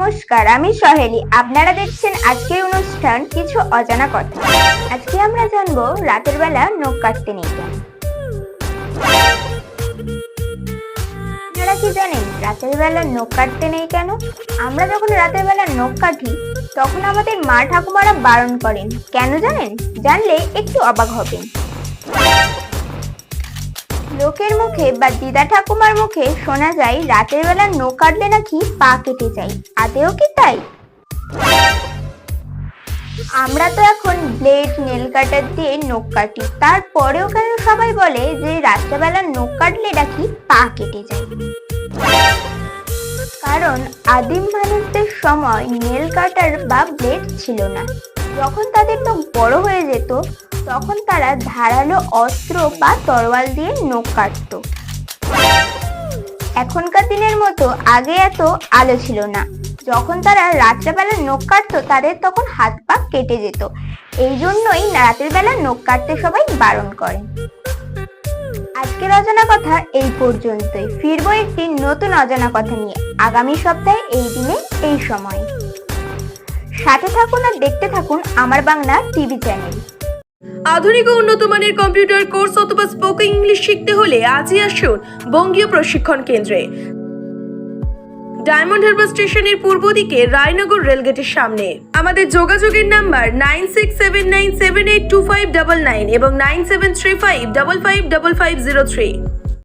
নমস্কার, আমি সহেলি। আপনারা দেখছেন আজকের অনুষ্ঠান কিছু অজানা কথা। আজকে আমরা জানব রাতের বেলা নখ কাটতে নেই কেন? আপনারা কি জানেন রাতের বেলা নখ কাটতে নেই কেন? আমরা যখন রাতের বেলা নখ কাটি, তখন আমাদের মা ঠাকুমারা বারণ করেন। কেন জানেন? জানলে একটু অবাক হবেন। লোকের মুখে বা দিদা ঠাকুমার মুখে শোনা যায়, রাতের বেলা নখ কাটলে নাকি পা কেটে যায়। আদেও কি তাই? আমরা তো এখন ব্লেড, নেল কাটার দিয়ে নখ কাটি। তারপরেও কেন সবাই বলে যে রাত্রেবেলা নখ কাটলে নাকি পা কেটে যায়? কারণ আদিম মানুষদের সময় নেল কাটার বা ব্লেড ছিল না। যখন তাদের নখ বড় হয়ে যেত তখন তারা ধারালো অস্ত্র বা তরোয়াল দিয়ে নখ কাটতো। এখনকার দিনের মতো আগে এত আলো ছিল না। যখন তারা রাত্রেবেলা নখ কাটতো, তাদের তখন হাত পা কেটে যেত। এই জন্যই রাতের বেলা নখ কাটতে সবাই বারণ করেন আজকের অজানা কথা এই পর্যন্তই। ফিরবো একটি নতুন অজানা কথা নিয়ে। আগামী সপ্তাহে এই দিনে এই সময়। সাথে থাকুন আর দেখতে থাকুন আমার বাংলা টিভি চ্যানেল। আধুনিক ও উন্নত মানের কম্পিউটার কোর্স অথবা স্পোকেন ইংলিশ শিখতে হলে আজই আসুন বঙ্গীয় প্রশিক্ষণ কেন্দ্রে। ডায়মন্ড হারবার স্টেশনের পূর্ব দিকে রায়নগর রেলগেটের সামনে। আমাদের যোগাযোগের number nine six seven nine seven eight two five double nine এবং nine seven three five double five double five zero three.